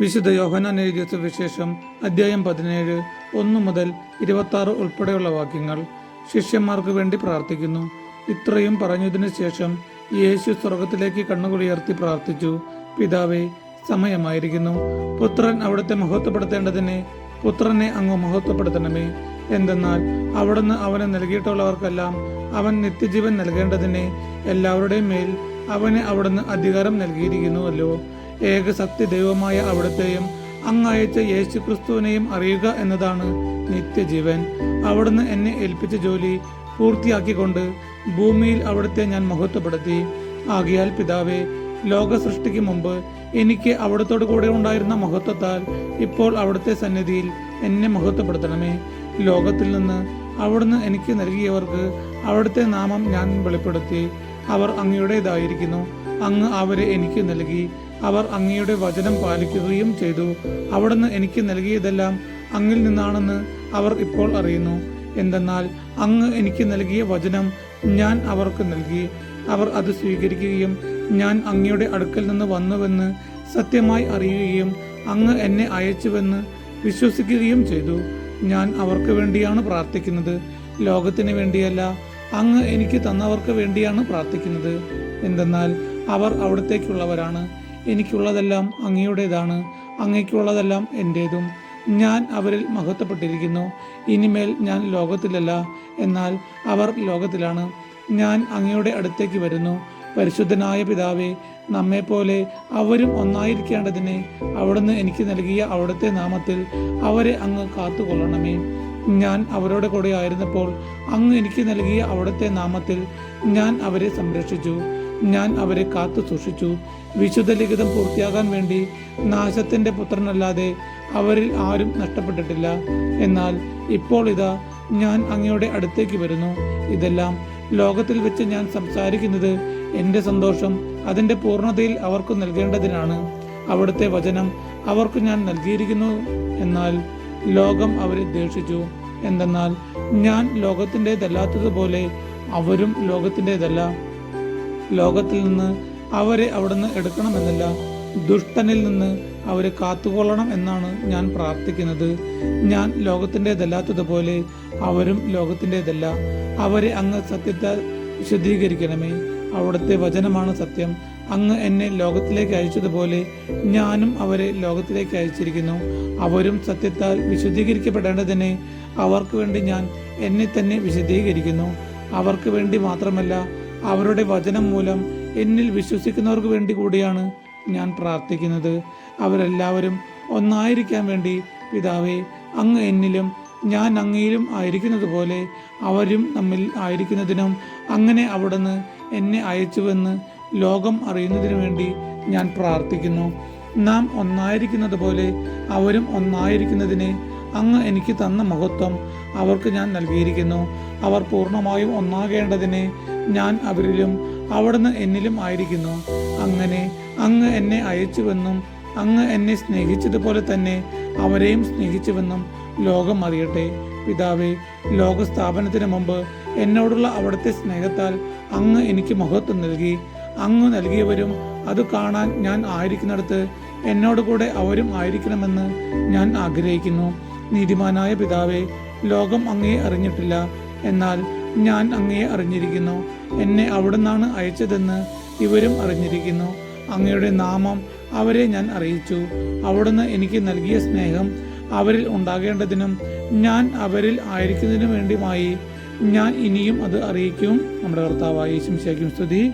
വിശുദ്ധ യോഹനാൻ എഴുതിയ സുവിശേഷം അധ്യായം പതിനേഴ് ഒന്ന് മുതൽ ഇരുപത്തി ഉൾപ്പെടെയുള്ള വാക്യങ്ങൾ ശിഷ്യന്മാർക്ക് വേണ്ടി പ്രാർത്ഥിക്കുന്നു. ഇത്രയും പറഞ്ഞതിനു ശേഷം യേശു സ്വർഗത്തിലേക്ക് കണ്ണുകുളിയർത്തി പ്രാർത്ഥിച്ചു. പിതാവേ സമയമായിരിക്കുന്നു. പുത്രൻ അവിടുത്തെ മഹത്വപ്പെടുത്തേണ്ടതിനെ പുത്രനെ അങ്ങ് മഹത്വപ്പെടുത്തണമേ. എന്തെന്നാൽ അവിടുന്ന് അവന് നൽകിയിട്ടുള്ളവർക്കെല്ലാം അവൻ നിത്യജീവൻ നൽകേണ്ടതിനെ എല്ലാവരുടെയും മേൽ അവന് അവിടുന്ന് അധികാരം നൽകിയിരിക്കുന്നുവല്ലോ. ഏക സത്യ ദൈവമായ അവിടുത്തെയും അങ്ങയച്ച യേശു ക്രിസ്തുവിനെയും അറിയുക എന്നതാണ് നിത്യജീവൻ. അവിടുന്ന് എന്നെ ഏൽപ്പിച്ച ജോലി പൂർത്തിയാക്കിക്കൊണ്ട് ഭൂമിയിൽ അവിടുത്തെ ഞാൻ മഹത്വപ്പെടുത്തി. ആകിയാൽ പിതാവേ ലോക സൃഷ്ടിക്ക് മുമ്പ് എനിക്ക് അവിടത്തോട് കൂടെ ഉണ്ടായിരുന്ന മഹത്വത്താൽ ഇപ്പോൾ അവിടുത്തെ സന്നിധിയിൽ എന്നെ മഹത്വപ്പെടുത്തണമേ. ലോകത്തിൽ നിന്ന് അവിടുന്ന് എനിക്ക് നൽകിയവർക്ക് അവിടുത്തെ നാമം ഞാൻ വെളിപ്പെടുത്തി. അവർ അങ്ങയുടേതായിരിക്കുന്നു. അങ്ങ് അവരെ എനിക്ക് നൽകി. അവർ അങ്ങയുടെ വചനം പാലിക്കുകയും ചെയ്തു. അവിടുന്ന് എനിക്ക് നൽകിയതെല്ലാം അങ്ങിൽ നിന്നാണെന്ന് അവർ ഇപ്പോൾ അറിയുന്നു. എന്തെന്നാൽ അങ്ങ് എനിക്ക് നൽകിയ വചനം ഞാൻ അവർക്ക് നൽകി. അവർ അത് സ്വീകരിക്കുകയും ഞാൻ അങ്ങയുടെ അടുക്കൽ നിന്ന് വന്നുവെന്ന് സത്യമായി അറിയുകയും അങ്ങ് എന്നെ അയച്ചുവെന്ന് വിശ്വസിക്കുകയും ചെയ്തു. ഞാൻ അവർക്ക് വേണ്ടിയാണ് പ്രാർത്ഥിക്കുന്നത്. ലോകത്തിന് വേണ്ടിയല്ല അങ്ങ് എനിക്ക് തന്നവർക്ക് വേണ്ടിയാണ് പ്രാർത്ഥിക്കുന്നത്. എന്തെന്നാൽ അവർ അവിടത്തേക്കുള്ളവരാണ്. എനിക്കുള്ളതെല്ലാം അങ്ങയുടേതാണ് അങ്ങയ്ക്കുള്ളതെല്ലാം എന്റേതും ഞാൻ അവരിൽ മഹത്വപ്പെട്ടിരിക്കുന്നു. ഇനിമേൽ ഞാൻ ലോകത്തിലല്ല എന്നാൽ അവർ ലോകത്തിലാണ്. ഞാൻ അങ്ങയുടെ അടുത്തേക്ക് വരുന്നു. പരിശുദ്ധനായ പിതാവേ നമ്മെപ്പോലെ അവരും ഒന്നായിരിക്കേണ്ടതിനെ അവിടുന്ന് എനിക്ക് നൽകിയ അവിടുത്തെ നാമത്തിൽ അവരെ അങ്ങ് കാത്തുകൊള്ളണമേ. ഞാൻ അവരോട് കൂടെ ആയിരുന്നപ്പോൾ അങ്ങ് എനിക്ക് നൽകിയ അവിടുത്തെ നാമത്തിൽ ഞാൻ അവരെ സംരക്ഷിച്ചു. ഞാൻ അവരെ കാത്തു സൂക്ഷിച്ചു. വിശുദ്ധ ലിഖിതം പൂർത്തിയാകാൻ വേണ്ടി നാശത്തിന്റെ പുത്രനല്ലാതെ അവരിൽ ആരും നഷ്ടപ്പെട്ടിട്ടില്ല. എന്നാൽ ഇപ്പോൾ ഇതാ ഞാൻ അങ്ങയുടെ അടുത്തേക്ക് വരുന്നു. ഇതെല്ലാം ലോകത്തിൽ വെച്ച് ഞാൻ സംസാരിക്കുന്നത് എന്റെ സന്തോഷം അതിന്റെ പൂർണതയിൽ അവർക്ക് നൽകേണ്ടതിനാണ്. അവിടുത്തെ വചനം അവർക്ക് ഞാൻ നൽകിയിരിക്കുന്നു. എന്നാൽ ലോകം അവരെ ദേഷിച്ചു എന്തെന്നാൽ ഞാൻ ലോകത്തിന്റെതല്ലാത്തതുപോലെ അവരും ലോകത്തിന്റെതല്ല. ലോകത്തിൽ നിന്ന് അവരെ അവിടുന്ന് എടുക്കണമെന്നല്ല. ദുഷ്ടനിൽ നിന്ന് അവരെ കാത്തുകൊള്ളണം എന്നാണ് ഞാൻ പ്രാർത്ഥിക്കുന്നത്. ഞാൻ ലോകത്തിന്റെതല്ലാത്തതുപോലെ അവരും ലോകത്തിന്റെതല്ല. അവരെ അങ്ങ് സത്യത്തെ വിശദീകരിക്കണമേ അവിടുത്തെ വചനമാണ് സത്യം. അങ്ങ് എന്നെ ലോകത്തിലേക്ക് അയച്ചതുപോലെ ഞാനും അവരെ ലോകത്തിലേക്ക് അയച്ചിരിക്കുന്നു. അവരും സത്യത്താൽ വിശദീകരിക്കപ്പെടേണ്ടതിന് അവർക്ക് വേണ്ടി ഞാൻ എന്നെ തന്നെ വിശദീകരിക്കുന്നു അവർക്ക് വേണ്ടി മാത്രമല്ല അവരുടെ വചനം മൂലം എന്നിൽ വിശ്വസിക്കുന്നവർക്ക് വേണ്ടി കൂടിയാണ് ഞാൻ പ്രാർത്ഥിക്കുന്നത്. അവരെല്ലാവരും ഒന്നായിരിക്കാൻ വേണ്ടി പിതാവെ അങ്ങ് എന്നിലും ഞാൻ അങ്ങയിലും ആയിരിക്കുന്നത് പോലെ അവരും നമ്മിൽ ആയിരിക്കുന്നതിനും അങ്ങനെ അവിടുന്ന് എന്നെ അയച്ചുവെന്ന് ലോകം അറിയുന്നതിനു വേണ്ടി ഞാൻ പ്രാർത്ഥിക്കുന്നു. നാം ഒന്നായിരിക്കുന്നത് പോലെ അവരും ഒന്നായിരിക്കുന്നതിനെ അങ്ങ് എനിക്ക് തന്ന മഹത്വം അവർക്ക് ഞാൻ നൽകിയിരിക്കുന്നു. അവർ പൂർണമായും ഒന്നാകേണ്ടതിനെ ഞാൻ അവരിലും അവിടുന്ന് എന്നിലും ആയിരിക്കുന്നു. അങ്ങനെ അങ്ങ് എന്നെ അയച്ചുവെന്നും അങ്ങ് എന്നെ സ്നേഹിച്ചതുപോലെ തന്നെ അവരെയും സ്നേഹിച്ചുവെന്നും ലോകം അറിയട്ടെ. പിതാവേ ലോകസ്ഥാപനത്തിന് മുമ്പ് എന്നോടുള്ള അവിടുത്തെ സ്നേഹത്താൽ അങ്ങ് എനിക്ക് മഹത്വം നൽകി. അങ്ങ് നൽകിയവരും അത് കാണാൻ ഞാൻ ആയിരിക്കുന്നിടത്ത് എന്നോട് കൂടെ അവരും ആയിരിക്കണമെന്ന് ഞാൻ ആഗ്രഹിക്കുന്നു. നീതിമാനായ പിതാവേ ലോകം അങ്ങേ അറിഞ്ഞിട്ടില്ല. എന്നാൽ ഞാൻ അങ്ങയെ അറിഞ്ഞിരിക്കുന്നു. എന്നെ അവിടെ നിന്നാണ് അയച്ചതെന്ന് ഇവരും അറിഞ്ഞിരിക്കുന്നു. അങ്ങയുടെ നാമം അവരെ ഞാൻ അറിയിച്ചു. അവിടുന്ന് എനിക്ക് നൽകിയ സ്നേഹം അവരിൽ ഉണ്ടാകേണ്ടതിനും ഞാൻ അവരിൽ ആയിരിക്കുന്നതിനു വേണ്ടിയുമായി ഞാൻ ഇനിയും അത് അറിയിക്കും. നമ്മുടെ കർത്താവായ ശംശയ്ക്കും സ്തുതി.